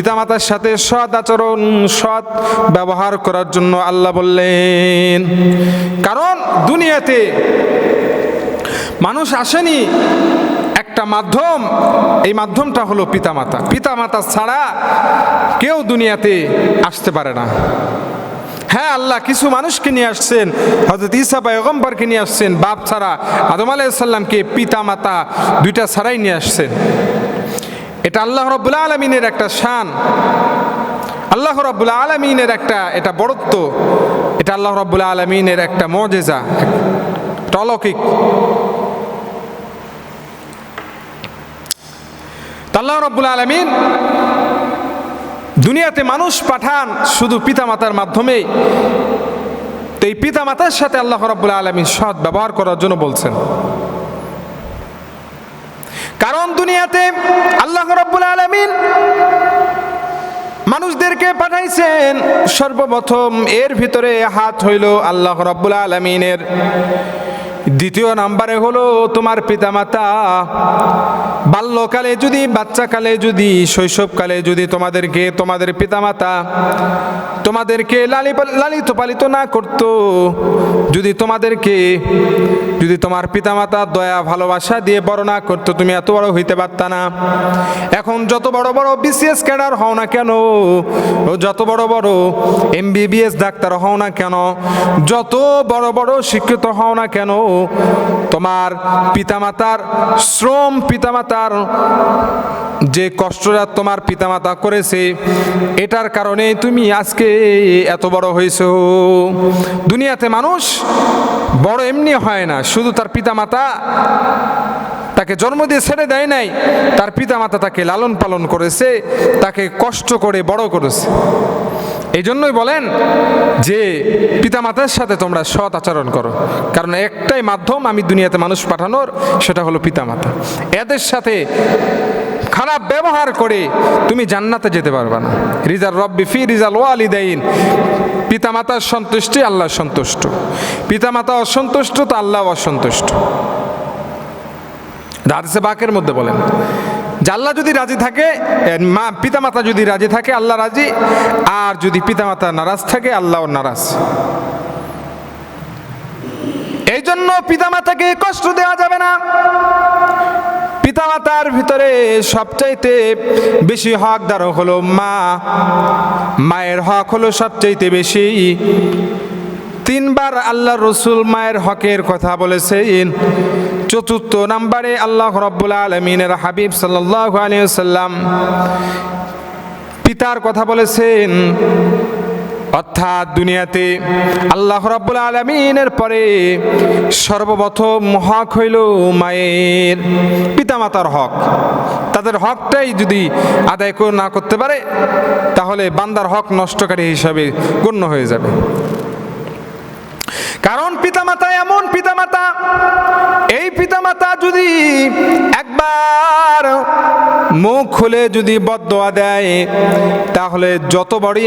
পিতামাতার সাথে সৎ আচরণ, সৎ ব্যবহার করার জন্য আল্লাহ বললেন, কারণ দুনিয়াতে মানুষ আসেনি একটা মাধ্যম, এই মাধ্যমটা হলো পিতামাতা। পিতামাতা ছাড়া কেউ দুনিয়াতে আসতে পারে না। হ্যাঁ আল্লাহ কিছু মানুষকে নিয়ে আসছেন হজরত ইসা পয়গম্বরকে নিয়ে আসছেন, বাপ ছাড়া আদম আলাইসাল্লামকে পিতা মাতা দুইটা ছাড়াই নিয়ে আসছেন। এটা আল্লাহ রব্বুল আলমিনের একটা শান। আল্লাহ রব্বুল আলমিনের একটা, এটা বড়ত্ব। এটা আল্লাহ রব্বুল আলমিনের একটা মজেজা, একটা অলৌকিক। আল্লাহ রব্বুল আলমিন দুনিয়াতে মানুষ পাঠান শুধু পিতামাতার মাধ্যমে তো এই পিতামাতার সাথে আল্লাহ রব্বুল আলমিন সৎ ব্যবহার করার জন্য বলছেন। কারণ দুনিয়াতে আল্লাহ রব্বুল আলমিন মানুষদেরকে পাঠাইছেন সর্বপ্রথম এর ভিতরে হাত হইল আল্লাহ রব্বুল আলমিনের দ্বিতীয় নাম্বারে হলো তোমার পিতামাতা। বাল্যকালে যদি, বাচ্চাকালে যদি, শৈশবকালে যদি তোমাদেরকে, তোমাদের পিতামাতা তোমাদেরকে লালি লালিত পালিত না করত, যদি তোমাদেরকে, যদি তোমার পিতামাতা দয়া, ভালোবাসা দিয়ে বড় না করতো, তুমি এত বড় হইতে পারত না। এখন যত বড় বড় বিসিএস ক্যাডার হও না কেন, যত বড় বড় এমবিবিএস ডাক্তার হও না কেন, যত বড় বড় শিক্ষিত হও না কেন তোমার পিতামাতার শ্রম পিতামাতার যে কষ্টটা তোমার পিতামাতা করেছে, এটার কারণে তুমি আজকে এত বড় হয়েছ। দুনিয়াতে মানুষ বড় এমনি হয় না, শুধু তার পিতামাতা তাকে জন্ম দিয়ে ছেড়ে দেয় নাই, তার পিতামাতা তাকে লালন পালন করেছে, তাকে কষ্ট করে বড় করেছে। এই জন্যই বলেন যে পিতামাতার সাথে তোমরা সৎ আচরণ করো। কারণ একটাই মাধ্যম আমি দুনিয়াতে মানুষ পাঠানোর, সেটা হলো পিতামাতা। এদের সাথে খারাপ ব্যবহার করে তুমি জান্নাতে যেতে পারবে না। রিজাল রব্বি ফি রিজাল ওয়ালিদাইন। পিতামাতার সন্তুষ্টি আল্লাহ সন্তুষ্ট। পিতামাতা অসন্তুষ্ট তো আল্লাহ অসন্তুষ্ট। হাদিসে বাকের মধ্যে বলেন আল্লাহ যদি রাজি থাকে মা, পিতামাতা যদি রাজি থাকে, আল্লাহ রাজি, আর যদি পিতামাতা নারাজ থাকে, আল্লাহ নারাজ। এই জন্য পিতামাতাকে কষ্ট দেওয়া যাবে না। পিতামাতার ভিতরে সবচাইতে বেশি হকদার হলো মা। মায়ের হক হলো সবচাইতে বেশি তিনবার আল্লাহ রসুল মায়ের হকের কথা বলেছেন চতুর্থ নাম্বারে আল্লাহ রব্বুল আলমিনের হাবিব সাল্লাহ আলিয়াল্লাম পিতার কথা বলেছেন। অর্থাৎ দুনিয়াতে আল্লাহ রাব্বুল আলমিনের পরে সর্বপ্রথম হক হইল মায়ের পিতামাতার হক। তাদের হকটাই যদি আদায় না করতে পারে, তাহলে বান্দার হক নষ্টকারী হিসাবে গণ্য হয়ে যাবে। কারণ পিতামাতা এমন পিতামাতা, এই পিতামাতা যদি একবার মুখ খুলে যদি বদোয়া দেয়, তাহলে যত বড়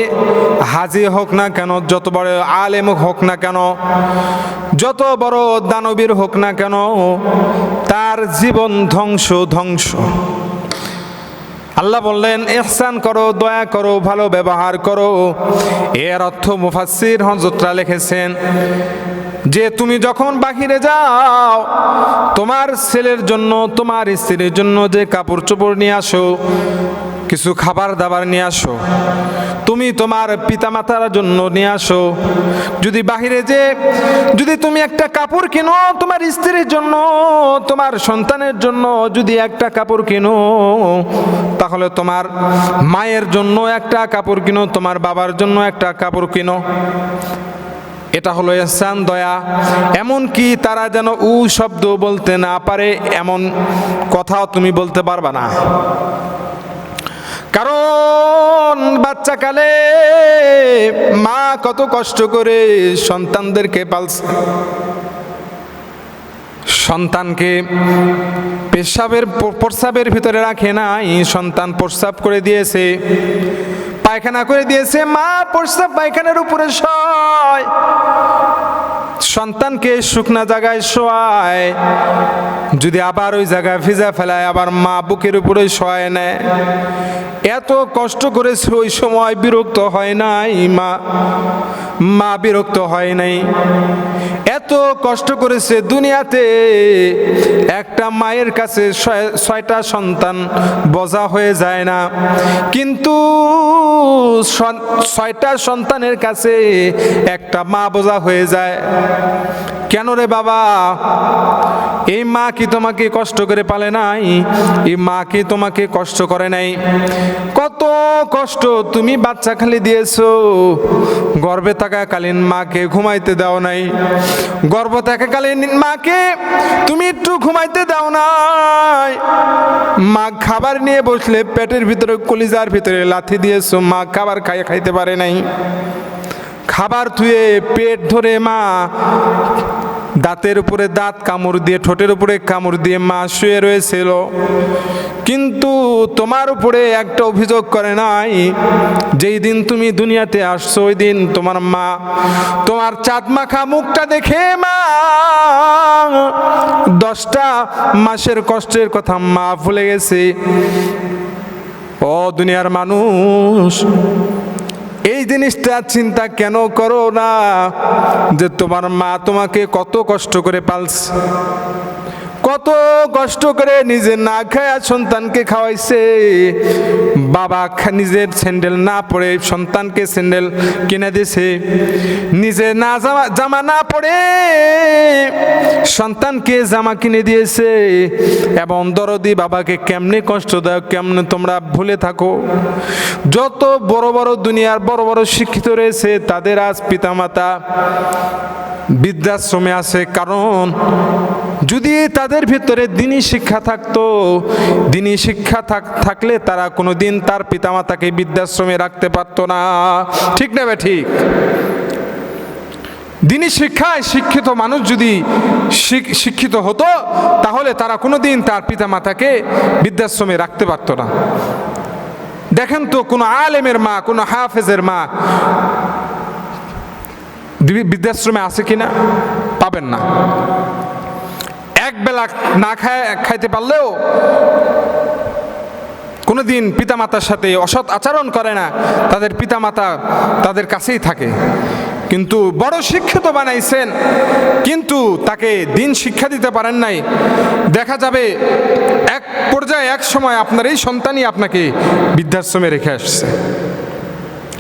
হাজি হোক না কেন, যত বড় আলেম হোক না কেন, যত বড় দানবীর হোক না কেন, তার জীবন ধ্বংস ধ্বংস। আল্লাহ বললেন, ইহসান করো, দয়া করো, ভালো ব্যবহার করো। এর অর্থ মুফাসির হজরতরা লিখেছেন, যে তুমি যখন বাহিরে যাও, তোমার ছেলের জন্য, তোমার স্ত্রীর জন্য যে কাপড় চোপড় নিয়ে আসো কিছু খাবার দাবার নিয়ে আসো। তুমি তোমার পিতামাতার জন্য নিয়ে আসো। যদি বাহিরে যে, যদি তুমি একটা কাপড় কিনো তোমার স্ত্রীর জন্য, তোমার সন্তানের জন্য যদি একটা কাপড় কিনো, তাহলে তোমার মায়ের জন্য একটা কাপড় কিনো, তোমার বাবার জন্য একটা কাপড় কিনো। এটা হলো এহসান, দয়া। এমন কি তারা যেন উ শব্দ বলতে না পারে, এমন কথাও তুমি বলতে পারবা না। কারণ বাচ্চাকালে মা কত কষ্ট করে সন্তানদেরকে পালছে সন্তানকে পেশাবের প্রস্রাবের ভিতরে রাখে নাই, সন্তান প্রস্রাব করে দিয়েছে, পায়খানা করে দিয়েছে, মা প্রস্রাব পায়খানার উপরে সয় সন্তানকে শুকনা জায়গায় শোয়ায়। যদি আবার ওই জায়গায় ভিজা ফেলায়, আবার মা বুকের উপরে শোয়ায় নেয় এত কষ্ট করেছে ওই সময় বিরক্ত হয় নাই মা। মা বিরক্ত হয় নাই। এত কষ্ট করেছে দুনিয়াতে। একটা মায়ের কাছে ছয়টা সন্তান বোঝা হয়ে যায় না। কিন্তু ছয়টা সন্তানের কাছে একটা মা বোঝা হয়ে যায়। কেন রে বাবা? এই মা কি তোমাকে কষ্ট করে পালে নাই? এই মা কি তোমাকে কষ্ট করে নাই? কত কষ্ট তুমি বাচ্চা খালি দিয়েছ। গর্ভে থাকাকালীন মাকে ঘুমাইতে দাও নাই। গর্ভ থাকাকালীন মাকে তুমি একটু ঘুমাইতে দাও নাই। মা খাবার নিয়ে বসলে পেটের ভিতরে কলিজার ভিতরে লাথি দিয়েছ। মা খাবার খাই খাইতে পারে নাই। খাবার ধুয়ে পেট ধরে মা দাঁতের উপরে দাঁত, কামড় দিয়ে, ঠোঁটের উপরে কামড় দিয়ে মা শুয়ে রয়েছিল। কিন্তু তোমার উপরে একটা অভিযোগ করে নাই, যেই দিন তুমি দুনিয়াতে আসছো, ওই দিন তোমার মা তোমার চাঁদ মাখা মুখটা দেখে মা দশটা মাসের কষ্টের কথা মা ভুলে গেছে। ও দুনিয়ার মানুষ জিনিসটা চিন্তা কেন করো না? যে তোমার মা তোমাকে কত কষ্ট করে পালছে। কত কষ্ট করে নিজে না খায় সন্তানকে খাওয়াইছে। বাবা নিজের স্যান্ডেল না পরে সন্তানকে স্যান্ডেল কিনে দিয়েছে নিজে না জামা জামা না পরে সন্তানকে জামা কিনে দিয়েছে। এবং দরদি বাবাকে কেমনে কষ্ট দেয়, কেমনে তোমরা ভুলে থাকো। যত বড় বড় দুনিয়ার বড় বড় শিক্ষিত রয়েছে, তাদের আজ পিতামাতা বৃদ্ধাশ্রমে আছে, কারণ যদি তাদের ভিতরে দিনই শিক্ষা থাকতো, দিনই শিক্ষা থাক- থাকলে তারা কোনো দিন তার পিতামাতাকে বৃদ্ধাশ্রমে রাখতে পারতো না। ঠিক না ঠিক? দিনই শিক্ষায় শিক্ষিত মানুষ যদি শিক- শিক্ষিত হতো, তাহলে তারা কোনোদিন তার পিতামাতাকে বৃদ্ধাশ্রমে রাখতে পারতো না। দেখেন তো কোনো আলেমের মা, কোনো হাফেজের মা বৃদ্ধাশ্রমে আছে কিনা? পাবেন না। এক বেলা না খায় খাইতে পারলেও কোনোদিন পিতামাতার সাথে অসৎ আচরণ করে না, তাদের পিতামাতা তাদের কাছেই থাকে। কিন্তু বড় শিক্ষিত বানাইছেন, কিন্তু তাকে দিন শিক্ষা দিতে পারেন নাই। দেখা যাবে এক পর্যায়ে, এক সময় আপনার এই সন্তানই আপনাকে বৃদ্ধাশ্রমে রেখে আসছে।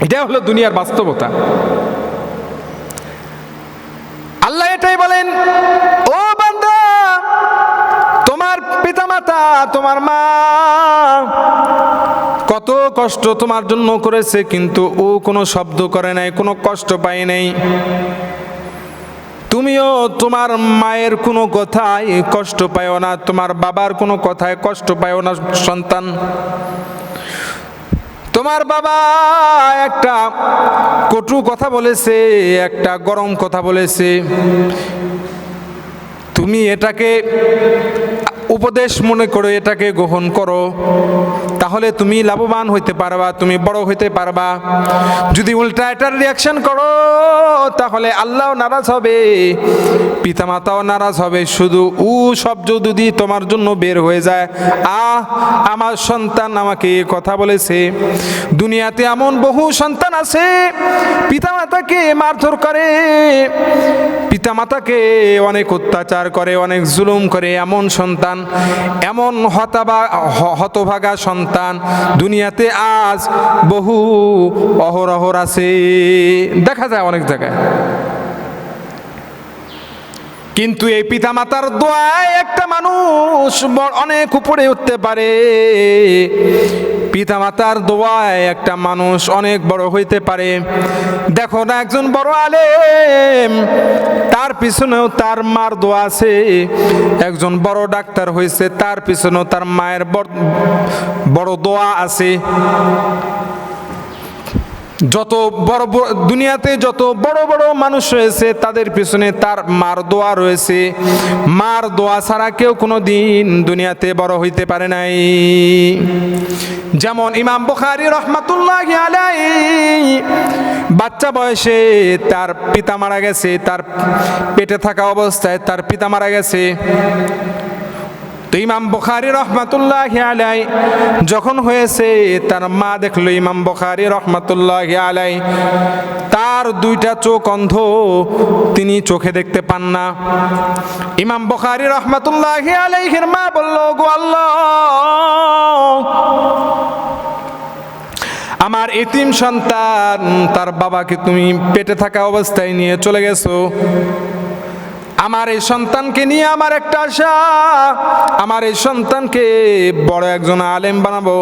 এটা হলো দুনিয়ার বাস্তবতা আল্লাহ এটাই বলেন, ও বান্দা, তোমার পিতামাতা, তোমার মা, কত কষ্ট তোমার জন্য করেছে, কিন্তু ও কোনো শব্দ করে নাই, কোনো কষ্ট পায় নাই। তুমিও তোমার মায়ের কোনো কথায় কষ্ট পায় না, তোমার বাবার কোনো কথায় কষ্ট পাও না, সন্তান। তোমার বাবা একটা কটু কথা বলেছে, একটা গরম কথা বলেছে। তুমি এটাকে উপদেশ মনে করে এটাকে গ্রহণ করো। তাহলে তুমি লাভবান হইতে পারবা, তুমি বড় হইতে পারবা। যদি উল্টা এটার রিয়াকশন করো, তাহলে আল্লাহ নারাজ হবে, পিতামাতাও নারাজ হবে। শুধু উ শব্দ যদি তোমার জন্য বের হয়ে যায়, আহ, আমার সন্তান আমাকে কথা বলেছে। দুনিয়াতে এমন বহু সন্তান আছে, পিতামাতাকে মারধর করে, পিতামাতাকে অনেক অত্যাচার করে, অনেক জুলুম করে। এমন সন্তান এমন হতাবা হতভাগা সন্তান দুনিয়াতে আজ বহু অহরহর আছে। দেখা যায় অনেক জায়গায়। কিন্তু এই পিতা মাতার দোয়ায় একটা মানুষ অনেক উপরে উঠতে পারে। পিতামাতার দোয়ায় একটা মানুষ অনেক বড় হইতে পারে। দেখো না একজন বড় আলেম, তার পিছনেও তার মার দোয়া আছে। একজন বড় ডাক্তার হয়েছে তার পিছনেও তার মায়ের বড়- বড় দোয়া আছে। যত বড় দুনিয়াতে যত বড় বড় মানুষ রয়েছে, তাদের পিছনে তার মার দোয়া রয়েছে। মার দোয়া ছাড়া কেউ কোনো দিন দুনিয়াতে বড় হইতে পারে নাই। যেমন ইমাম বুখারি রহমাতুল্লাহ আলাই বাচ্চা বয়সে তার পিতা মারা গেছে, তার পেটে থাকা অবস্থায় তার পিতা মারা গেছে। তো ইমাম বখারি রহমাতুল্লাহ আলাই যখন হয়েছে, তার মা দেখল ইমাম বখারি রহমাতুল্লাহ আলাই তার দুইটা চোখ অন্ধ, তিনি চোখে দেখতে পান না। ইমাম বখারি রহমাতুল্লাহ আলাইহির মা বলল গো আল্লাহ, আমার এতিম সন্তান, তার বাবাকে তুমি পেটে থাকা অবস্থায় নিয়ে চলে গেছো। আমার এই সন্তানকে নিয়ে আমার একটা আশা। আমার এই সন্তানকে বড় একজন আলেম বানাবো।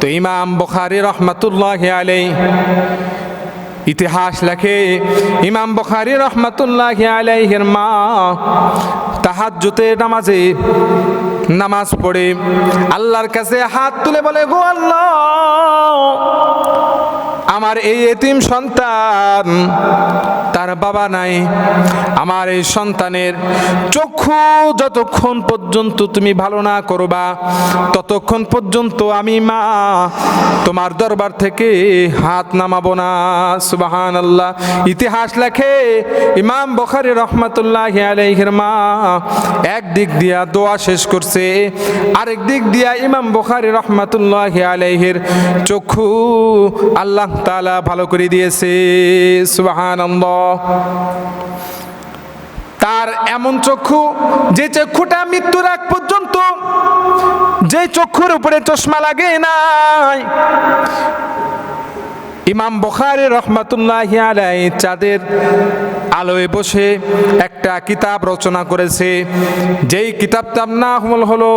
তো ইমাম বখারি রহমাতুল্লাহ আলাই ইতিহাস লেখে, ইমাম বখারি রহমাতুল্লাহ আলাইহের মা তাহাজ্জুতে নামাজে নামাজ পড়ে। আল্লাহর কাছে হাত তুলে বলে, গো আল্লাহ আমার এই এতিম সন্তান, তার বাবা নাই। আমার এই সন্তানের চক্ষু যতক্ষণ পর্যন্ত তুমি ভালো না করবা, ততক্ষণ পর্যন্ত আমি মা, তোমার দরবার থেকে হাত নামাবো না। সুবাহান আল্লাহ ইতিহাস লেখে ইমাম বখারি রহমাতুল্লাহ আলাইহির মা এক দিক দিয়া দোয়া শেষ করছে, আরেক দিক দিয়া ইমাম বখারি রহমাতুল্লাহ আলাইহির চক্ষু আল্লাহ তাআলা ভালো করে দিয়েছে সুবাহান তার এমন চক্ষু, যে চক্ষুটা মৃত্যুর আগ পর্যন্ত, যে চক্ষুর উপরে চশমা লাগে নাই। ইমাম বখারি রহমাতুল্লাহ আলাই চাঁদের আলোয় বসে একটা কিতাব রচনা করেছে। যেই কিতাবটার নাম হলো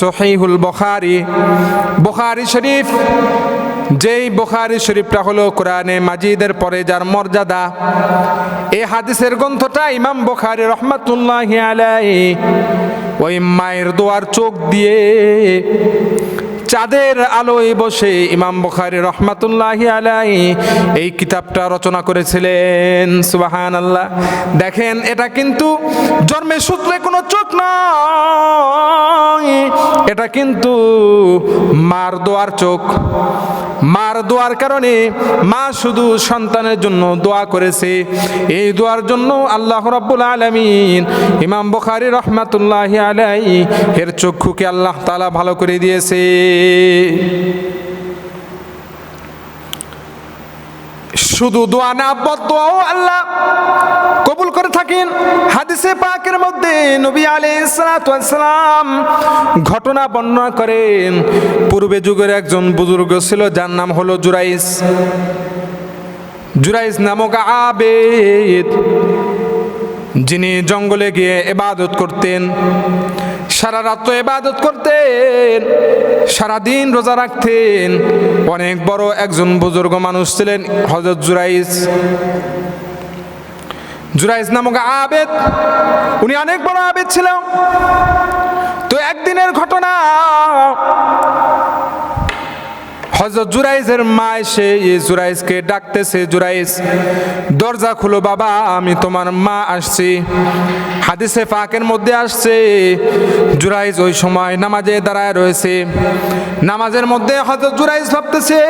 সহিহুল বখারি। বখারি শরীফ যেই বোখারি শরীফটা হলো কোরআনে মাজিদের পরে যার মর্যাদা এই হাদিসের গ্রন্থটা ইমাম বোখারি রহমাতুল্লাহ ওই মায়ের দোয়ার চোখ দিয়ে চাঁদের আলোয় বসে ইমাম বুখারী রহমাতুল্লাহ আলাই এই কিতাবটা রচনা করেছিলেন। সুবাহান আল্লাহ দেখেন, এটা কিন্তু জন্মের সূত্রে কোনো চোখ নয় এটা কিন্তু মার দোয়ার চোখ। মার দোয়ার কারণে মা শুধু সন্তানের জন্য দোয়া করেছে। এই দোয়ার জন্য আল্লাহ রাব্বুল আলামিন ইমাম বুখারী রহমাতুল্লাহ আলাই এর চক্ষুকে আল্লাহ তাআলা ভালো করে দিয়েছে। শুধু দোয়া না বদোয়াও আল্লাহ কবুল করে থাকেন। হাদিসে পাকের মধ্যে নবী আলাইহিস সালাম ঘটনা বর্ণনা করেন। পূর্বে যুগের একজন বুজুর্গ ছিল, যার নাম হলো জুরাইস। জুরাইস নামক আবেদ, যিনি জঙ্গলে গিয়ে এবাদত করতেন। সারা রাত এবাদত করতেন সারাদিন রোজা রাখতেন। অনেক বড় একজন বুজুর্গ মানুষ ছিলেন হজরত জুরাইস জুরাইস নামক আবেদ, উনি অনেক বড় আবেদ ছিলেন তো একদিনের ঘটনা হজরত জুরাইজের মা এসে জুরাইজকে ডাকতেছে জুরাইজ দরজা খুলো বাবা, আমি তোমার মা আসছি। হাদিসে ফাঁকের মধ্যে আসছে জুরাইজ ওই সময় নামাজে দাঁড়ায় রয়েছে। নামাজের মধ্যে হজরত জুরাইজ ভাবতেছে,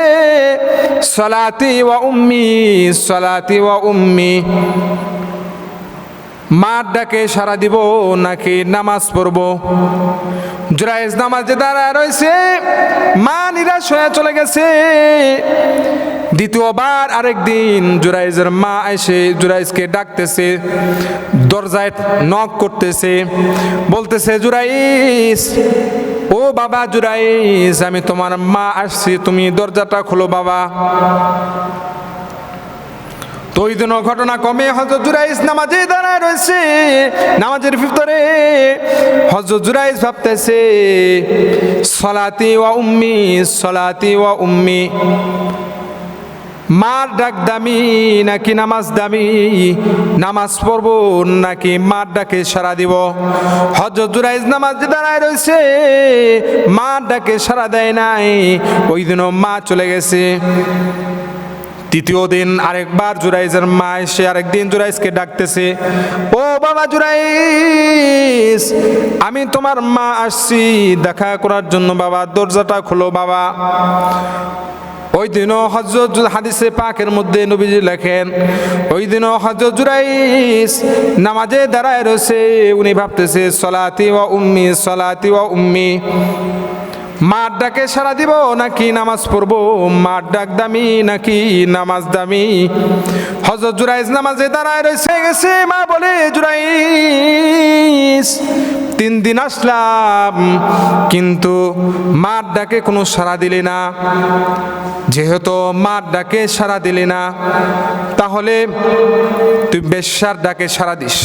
সলাতি ওয়া উম্মি, সলাতি ওয়া উম্মি। মার ডাকে সারা দিব নাকি নামাজ পড়ব? জুরাইজ নামাজে দাঁড়ায় রয়েছে। মা নিরাশ হয়ে চলে গেছে। দ্বিতীয়বার আরেক দিন জুরাইজের মা এসে জুরাইজকে ডাকতেছে, দরজায় নক করতেছে, বলতেছে জুরাইস ও বাবা জুরাইস আমি তোমার মা আসছি, তুমি দরজাটা খোলো বাবা। তো ওই ঘটনা কমে হজরত জুরাইস নামাজে দাঁড়ায় রয়েছে। নামাজের ভিতরে হজরত জুরাইস ভাবতেছে, সলাতি ওয়া উম্মি, সলাতি ওয়া উম্মি, মার ডাক দামি নাকি নামাজ দামি? নামাজ পড়ব নাকি মার ডাকে সারা দিব? হজরত জুরাইজ নামাজ দাঁড়ায় রয়েছে, মার ডাকে সারা দেয় নাই। ওই দিনও মা চলে গেছে। তৃতীয় দিন আরেকবার জুরাইজের মা এসে আরেকদিন জুরাইজকে ডাকতেছে, ও বাবা জুরাইজ, আমি তোমার মা আসছি, দেখা করার জন্য বাবা, দরজাটা খোলো বাবা। ওই দিনও হজরত হাদিসে পাকের মধ্যে নবীজি লেখেন, ওই দিনও হজরত জুরাইস নামাজে দাঁড়ায় রয়েছে। উনি ভাবতেছে, সলাতি ওয়া উম্মি, সলাতি ওয়া উম্মি। মার ডাকে সারা দিব নাকি নামাজ পড়ব? মার ডাক দামি নাকি নামাজ দামি? হজরত জুরাইজ নামাজে দাঁড়ায় রয়েছে, গেছে মা বলে জুরাইস তিন দিন আসলাম, কিন্তু মার ডাকে কোনো সাড়া দিলে না। যেহেতু মার ডাকে সাড়া দিলে না, তাহলে তুই বেশ্যার ডাকে সাড়া দিস।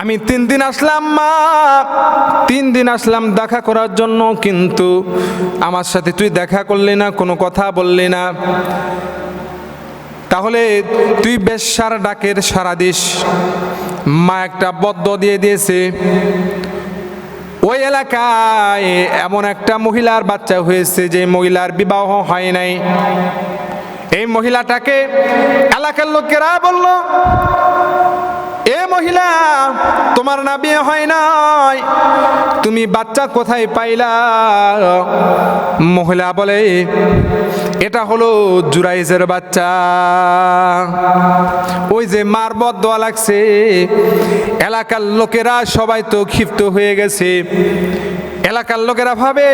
আমি তিন দিন আসলাম, মা। তিন দিন আসলাম দেখা করার জন্য, কিন্তু আমার সাথে তুই দেখা করলি না, কোনো কথা বললি না। তাহলে তুই বেশ্যার ডাকের সারা দিস। মা একটা বদ্ধ দিয়ে দিয়েছে, ওই এলাকায় এমন একটা মহিলার বাচ্চা হয়েছে যে মহিলার বিবাহ হয় নাই। এই মহিলাটাকে এলাকার লোকেরা বলল এ মহিলা, তোমার না বিয়ে হয় নাই। তুমি বাচ্চা কোথায় পাইলা? মহিলা বলে, এটা হলো জুরাইজের বাচ্চা। ওই যে মার বদয়া লাগছে। এলাকার লোকেরা সবাই তো ক্ষিপ্ত হয়ে গেছে। এলাকার লোকেরা ভাবে,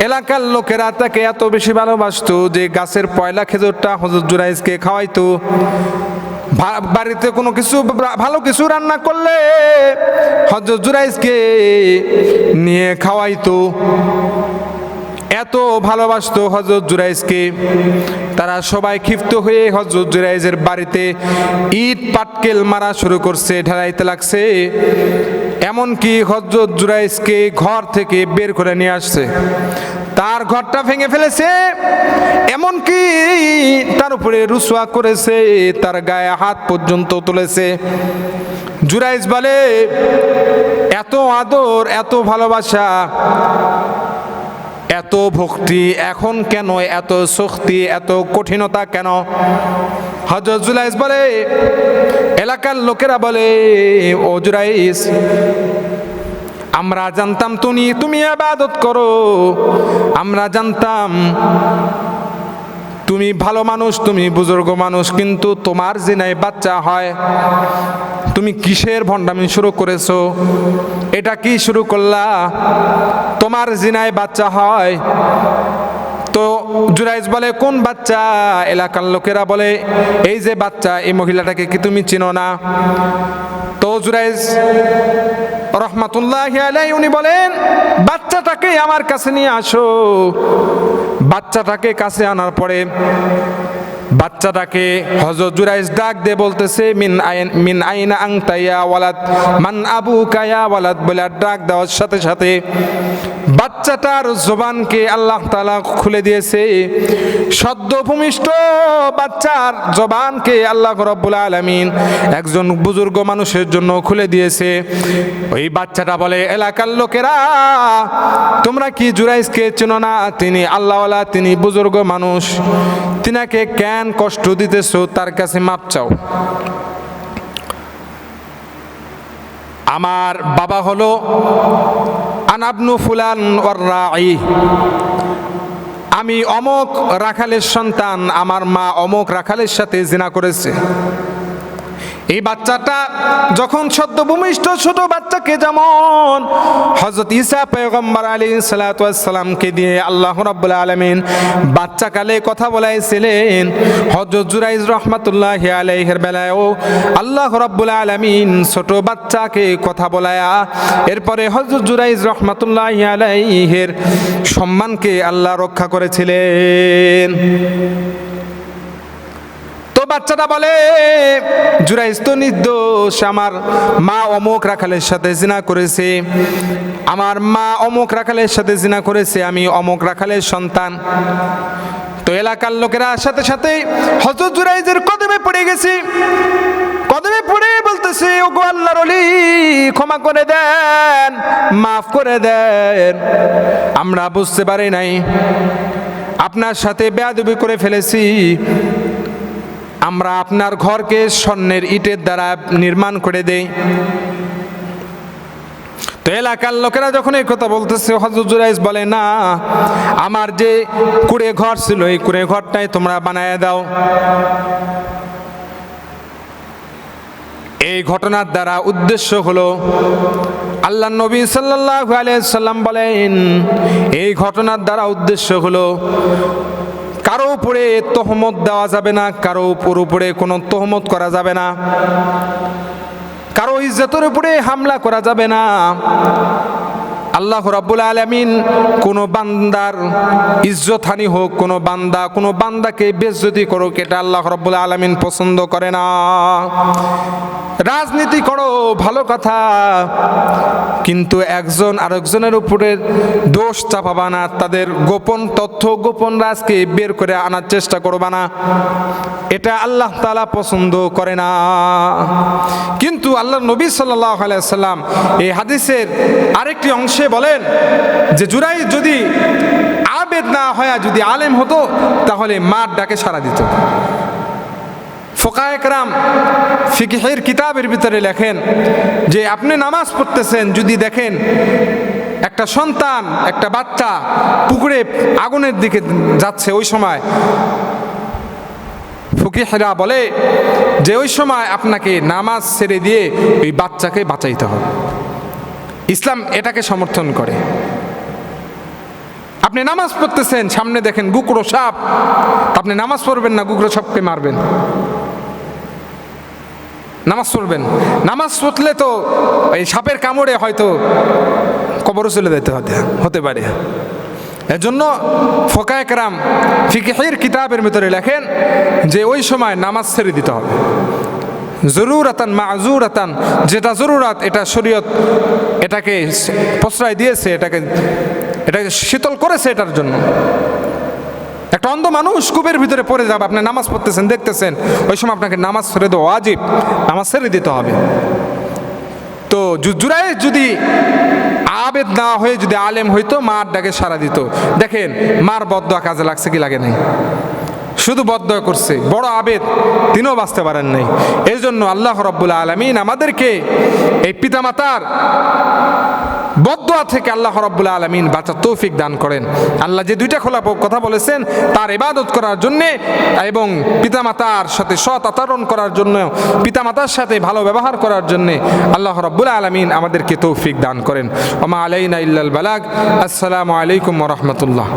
এলাকার লোকেরা তাকে এত বেশি ভালোবাসতো যে গাছের পয়লা খেজুরটা হজরত জুরাইজকে খাওয়াইতো। বাড়িতে কোনো কিছু ভালো কিছু রান্না করলে হজরত জুরাইজকে নিয়ে খাওয়াইতো। এত ভালোবাসত হজরত জুরাইজকে। তারা সবাই ক্ষিপ্ত হয়ে হজরত জুরাইজের বাড়িতে ইট পাটকেল মারা শুরু করছে, ঢালাইতে লাগছে। এমনকি হজরত জুরাইজকে ঘর থেকে বের করে নিয়ে আসছে। তার ঘরটা ভেঙে ফেলেছে, এমনকি তার উপরে রুসুয়া করেছে, তার গায়ে হাত পর্যন্ত তুলেছে। জুরাইজ বলে, এত আদর, এত ভালোবাসা, এত ভক্তি, এখন কেন, এত শক্তি, এত কঠিনতা কেন? হজরত জুলাইস বলে, এলাকার লোকেরা বলে, ও জুরাইস আমরা জানতাম তুমি তুমি আবাদত করো। আমরা জানতাম তুমি ভালো মানুষ, তুমি বুজুর্গ মানুষ, কিন্তু তোমার জিনায় বাচ্চা হয়, তুমি কিসের ভণ্ডামি শুরু করেছ? এটা কি শুরু করলা? তোমার জিনায় বাচ্চা হয়, তো জুরাইজ বলে, কোন বাচ্চা? এলাকার লোকেরা বলে, এই যে বাচ্চা, এই মহিলাটাকে কি তুমি চিনো না? তো জুরাইজ রহমাতুল্লাহ আলাই উনি বলেন বাচ্চাটাকে আমার কাছে নিয়ে আসো। বাচ্চাটাকে কাছে আনার পরে বাচ্চাটাকে হজরত জুরাইস ডাক দিয়ে বলতেছে, মিন আইন, মিন আইনা আংতাইয়া ওয়ালাদ, মান আবু কায়া ওয়ালাদ বলে ডাক দেওয়ার সাথে সাথে বাচ্চাটার জবানকে আল্লাহ তালা খুলে দিয়েছে। সদ্য ভূমিষ্ঠ বাচ্চার জবানকে আল্লাহ রব্বুল আলমিন একজন বুজুর্গ মানুষের জন্য খুলে দিয়েছে। ওই বাচ্চাটা বলে, এলাকার লোকেরা, তোমরা কি জুরাইসকে চেনো না? তিনি আল্লাহওয়ালা, তিনি বুজুর্গ মানুষ। তিনাকে কেন কষ্ট দিতেছ, তার কাছে মাপ চাও। আমার বাবা হলো আনাবনু ফুলান আমি অমক রাখালের সন্তান, আমার মা অমক রাখালের সাথে জিনা করেছে। এই বাচ্চাটা যখন সদ্য ভূমিষ্ঠ ছোট বাচ্চাকে যেমন হজরত ঈসা পয়গম্বর আলী সালাতামকে দিয়ে আল্লাহ রাব্বুল আলমিন বাচ্চাকালে কথা বলাইছিলেন হজরত জুরাইজ রহমাতুল্লাহ আলাইহের বেলায়ও আল্লাহ রাব্বুল আলমিন ছোট বাচ্চাকে কথা বলায়া, এরপরে হজরত জুরাইজ রহমাতুল্লাহ আলাইহের সম্মানকে আল্লাহ রক্ষা করেছিলেন। বাচ্চাটা বলে জুরাইজ তো নির্দোষ, আমার মা অমুক রাখালের সাথে জিনা করেছে। আমার মা অমুক রাখালের সাথে জিনা করেছে, আমি অমুক রাখালের সন্তান। তো এলাকার লোকেরা সাথে সাথে হজরত জুরাইজের কদমে পড়ে গেছে। কদমে পড়ে বলতেছে ও গো আল্লাহর অলি ক্ষমা করে দেন, মাফ করে দেন। আমরা বুঝতে পারি নাই, আপনার সাথে বেয়াদবি করে ফেলেছি। আমরা আপনার ঘরকে স্বর্ণের ইটের দ্বারা নির্মাণ করে দেই। তো এলাকার লোকেরা যখন এই কথা বলতেছে হজরত বলে, না, আমার যে কুড়ে ঘর ছিল, এই কুড়ে ঘরটাই তোমরা বানায় দাও। এই ঘটনার দ্বারা উদ্দেশ্য হলো আল্লাহ নবী সাল্লাহ সাল্লাম বলেন, এই ঘটনার দ্বারা উদ্দেশ্য হলো কারও উপরে তহমত দেওয়া যাবে না, কারও উপর কোনো তহমত করা যাবে না। কারও ইজ্জতের উপরে হামলা করা যাবে না। আল্লাহ রাব্বুল আলামিন কোনো বান্দার ইজ্জত হানি হোক, কোনো বান্দা, কোনো বান্দাকে বেজ্জতি করুক, এটা আল্লাহ রাব্বুল আলামিন পছন্দ করে না। রাজনীতি করো, ভালো কথা, কিন্তু একজন আরেকজনের উপরে দোষ চাপাবা না, তাদের গোপন তথ্য, গোপন রাজকে বের করে আনার চেষ্টা করবা না। এটা আল্লাহ তালা পছন্দ করে না। কিন্তু আল্লাহ নবী সাল্লাহ সাল্লাম এই হাদিসের আরেকটি অংশে বলেন যে জুরাই যদি আবেদ না হয়া যদি আলেম হতো, তাহলে মার ডাকে সাড়া দিত। ফোকায়করাম ফিকহের কিতাবের ভিতরে লেখেন যে আপনি নামাজ পড়তেছেন যদি দেখেন একটা সন্তান, একটা বাচ্চা পুকুরে আগুনের দিকে যাচ্ছে ওই সময়, ফকিহেরা বলে যে ওই সময় আপনাকে নামাজ ছেড়ে দিয়ে ওই বাচ্চাকে বাঁচাইতে হবে। ইসলাম এটাকে সমর্থন করে। আপনি নামাজ পড়তেছেন, সামনে দেখেন গুকড়ো সাপ। আপনি নামাজ পড়বেন না গুকড়ো সাপকে মারবেন? নামাজ পড়বেন। নামাজ পড়লে তো এই সাপের কামড়ে হয়তো কবরও চলে যেতে হতে হতে পারে। এজন্য ফোকায়করাম ফিকেহের কিতাবের ভিতরে লেখেন যে ওই সময় নামাজ ছেড়ে দিতে হবে। জরুরাতান মাজুরাতান যেটা জরুরাত, এটা শরীয়ত এটাকে প্রশ্রয় দিয়েছে, এটাকে এটাকে শীতল করেছে এটার জন্য। একটা অন্ধ মানুষ কূপের ভিতরে পড়ে যাবে, আপনি নামাজ পড়তেছেন, দেখতেছেন, ওই সময় আপনাকে নামাজ ছেড়ে দেওয়া আজীব নামাজ ছেড়ে দিতে হবে। তো জুরাই যদি আবেদ না হয়ে যদি আলেম হইতো, মার ডাকে সারা দিত। দেখেন, মার বদয়া কাজে লাগছে কি লাগে নাই? শুধু বদয়া করছে। বড় আবেদ, তিনিও বাঁচতে পারেন নাই। এই জন্য আল্লাহ রব্বুল আলমিন আমাদেরকে এই পিতামাতার বদয়া থেকে আল্লাহ রব্বুল আলমিন বাঁচার তৌফিক দান করেন। আল্লাহ যে দুইটা খোলা কথা বলেছেন, তার ইবাদত করার জন্যে এবং পিতামাতার সাথে সৎ আচরণ করার জন্য, পিতামাতার সাথে ভালো ব্যবহার করার জন্যে আল্লাহ রব্বুল আলমিন আমাদেরকে তৌফিক দান করেন। ওমা আলাইনা ইল্লাল বালাগ। আসসালামু আলাইকুম রহমতুল্লাহ।